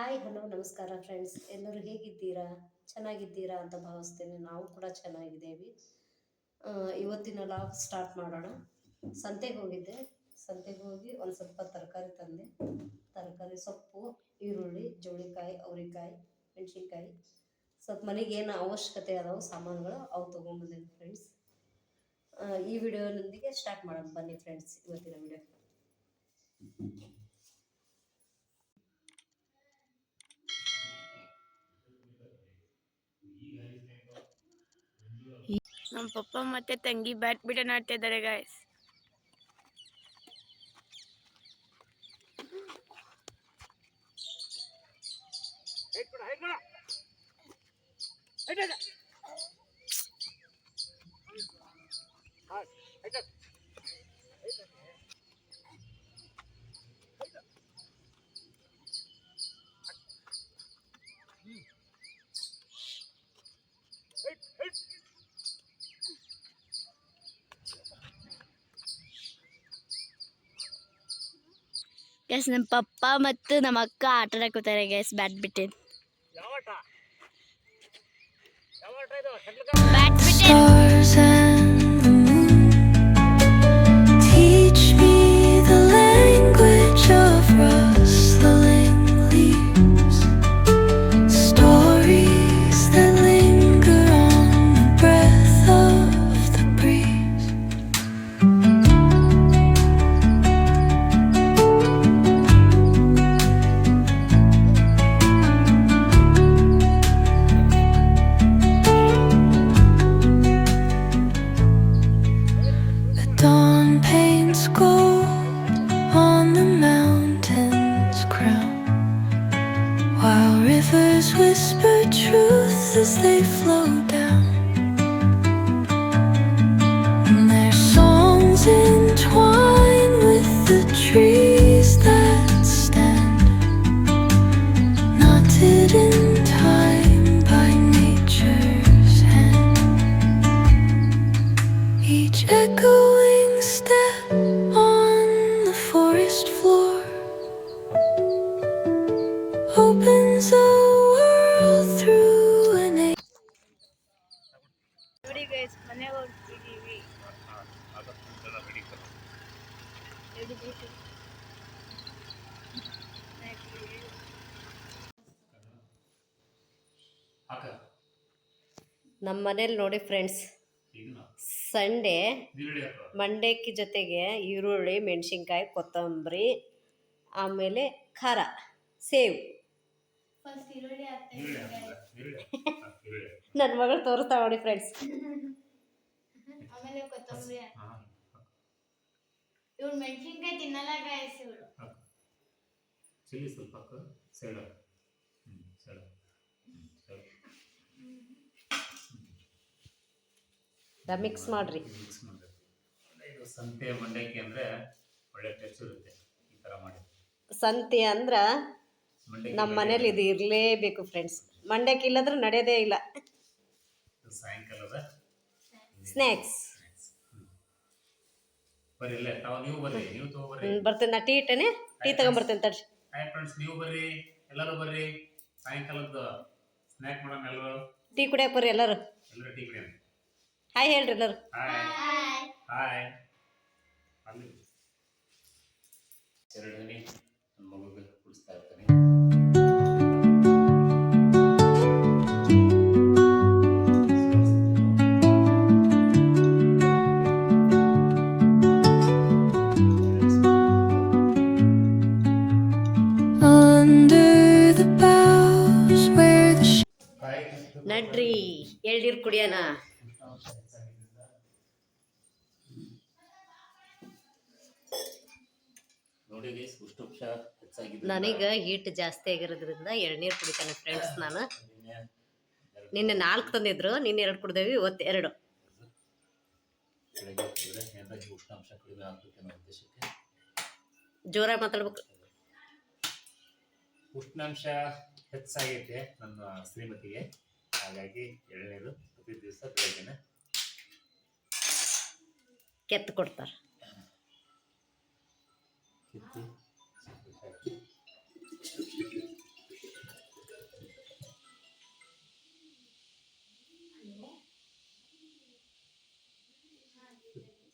Hi hello ನಮಸ್ಕಾರ friends ಎಲ್ಲರೂ ಹೇಗಿದ್ದೀರಾ? ಚೆನ್ನಾಗಿದ್ದೀರಾ ಅಂತ ಭಾವಿಸ್ತೇನೆ. ನಾವು ಕೂಡ ಚೆನ್ನಾಗಿದ್ದೇವೆ. ಇವತ್ತಿನ ಲಾಗ್ ಸ್ಟಾರ್ಟ್ ಮಾಡೋಣ. ಸಂತೆಗೆ ಹೋಗಿದ್ದೆ. ಸಂತೆಗೆ ಹೋಗಿ ಒಂದು ಸ್ವಲ್ಪ ತರಕಾರಿ ತಂದೆ. ತರಕಾರಿ ಸೊಪ್ಪು, ಈರುಳ್ಳಿ, ಜೋಳಿಕಾಯಿ, ಅವ್ರಿಕಾಯಿ, ಮೆಣಸಿನ್ಕಾಯಿ. ಸ್ವಲ್ಪ ಮನೆಗೆ ಏನು ಅವಶ್ಯಕತೆ ಅದಾವೆ ಸಾಮಾನುಗಳು ಅವು ತೊಗೊಂಬಂದೇನೆ ಫ್ರೆಂಡ್ಸ್ ಈ ವಿಡಿಯೋನೊಂದಿಗೆ ಸ್ಟಾರ್ಟ್ ಮಾಡೋಣ. ಬನ್ನಿ ಫ್ರೆಂಡ್ಸ್ ಇವತ್ತಿನ ವಿಡಿಯೋ ನಮ್ಮ ಪಪ್ಪ ಮತ್ತೆ ತಂಗಿ ಬ್ಯಾಡ್ಮಿಂಟನ್ ಆಡ್ತಾ ಇದ್ದಾರೆ ಗಾಯ್ಸ್ ಗೈಸ್ ನಮ್ಮ ಪಪ್ಪ ಮತ್ತು ನಮ್ಮ ಅಕ್ಕ ಆಟ ಆಡ್ಕೋತಾರೆ gas badminton badminton gold on the mountain's crown, while rivers whisper truth as they flow down. And their songs entwine with the trees that stand, knotted in time by nature's hand. Each echoing step guys ಮನೆಗೆ ಹೋಗ್ತಿದ್ದೀವಿ ನಮ್ಮ ಮನೇಲಿ ನೋಡಿ friends Sunday ಮಂಡಕ್ಕಿ ಜೊತೆಗೆ ಈರುಳ್ಳಿ ಮೆಣಸಿನ್ಕಾಯಿ ಕೊತ್ತಂಬರಿ ಆಮೇಲೆ ಖಾರ ಸೇವ್. ನನ್ನ ಮಗಳು ತೋರಿಸ್ತಾ ನೋಡಿ ಫ್ರೆಂಡ್ಸ್ ಕೊತ್ತಂಬರಿ ಇವ್ರು ಮೆಣಸಿನ್ಕಾಯಿ ತಿನ್ನಲ್ಲ ಗಾಯ್ಸ್ ಇವ್ರು. ಚಿಲ್ಲಿ ಸ್ವಲ್ಪ ಹಾಕು. ಸೈಡ್ ಹ್ಞೂ ಸೈಡ್ ಮಿಕ್ಸ್ ಮಾಡ್ರಿ. ಮಿಕ್ಸ್ ಮಾಡ್ರಿ. ಇದು ಸಂತೆ ಮಂಡಕ್ಕಿ ಅಂದ್ರೆ ಒಳ್ಳೆ ಟಚ್ ಇರುತ್ತೆ. ಈ ಥರ ಮಾಡಿ. ಸಂತೆ ಅಂದ್ರೆ ನಮ್ಮ ಮನೇಲಿ ಇದು ಇರಲೇಬೇಕು ಫ್ರೆಂಡ್ಸ್ ಮಂಡಕ್ಕಿ ಇಲ್ಲದ್ರೂ ನಡೆಯೋದೇ ಇಲ್ಲ. ಸಾಯಂಕಾಲದ ಸ್ನ್ಯಾಕ್ಸ್ ಬರ್ರಿ ಇಲ್ಲೇ ತಾವು ನೀವು ಬರ್ರಿ ನೀವು ತಗೋಬರ್ರಿ ಬರ್ತೇನೆ ನಾ ಟೀ ಇಟ್ಟನೆ. ಟೀ ತಗೊಂಡ್ಬರ್ತೇನೆ ತಡ್ರಿ. ಹಾಯ್ ಫ್ರೆಂಡ್ಸ್ ನೀವು ಬರ್ರಿ ಎಲ್ಲರೂ ಬರ್ರಿ. ಸಾಯಂಕಾಲದ ಸ್ನ್ಯಾಕ್ ಮಾಡೋಣ ಎಲ್ಲರೂ. ಟೀ ಕುಡಿಯಕ್ಕೆ ಬರ್ರಿ ಎಲ್ಲರೂ. ಎಲ್ಲರೂ ಟೀ ಕುಡಿಯೋಣ ಹಾಯ್ ಹೇಳ್ರಿ ಎಲ್ಲರೂ. ಹಾಯ್ ಹಾಯ್ ಅಲ್ಲಿ. ಎರಡು ಹನಿ ನನ್ನ ಮಗುಗೆ ಕುಡಿಸ್ತಾ ಇರ್ತೀನಿ. ನಡ್ರಿ ಎಳ್ನೀರು ಕುಡಿಯೋಣ. ನನಗೆ ಹೀಟ್ ಜಾಸ್ತಿ ಆಗಿರೋದ್ರಿಂದ ಎಳ್ನೀರು ಕುಡಿತಾನೆ ಫ್ರೆಂಡ್ಸ್ ನಾನು. ನಿನ್ನೆ ನಾಲ್ಕು ತಂದಿದ್ರು ನಿನ್ನೆ ಎರಡು ಕುಡ್ದೇವಿ ಇವತ್ತು ಎರಡು. ಜೋರ ಜೋರಾಗಿ ಮಾತಾಡ್ಬೇಕು. ಉಷ್ಣಾಂಶ ಹೆಚ್ಚಾಗೈತೆ ನನ್ನ ಶ್ರೀಮತಿಗೆ. ಹಾಗಾಗಿ ಎಳ್ನೀರು ಪ್ರತಿ ದಿವಸ ಬೆಳಗ್ಗೆನ ಕೆತ್ತು ಕೊಡ್ತಾರೆ.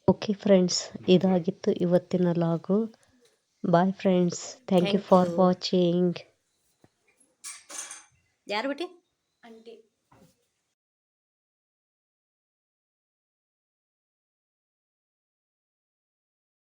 ಓಕೆ ಫ್ರೆಂಡ್ಸ್ ಇದಾಗಿತ್ತು ಇವತ್ತಿನ vlog. Bye friends thank you for watching ಯಾರು ಬಿಟ್ಟಿ? ಅಂಟಿ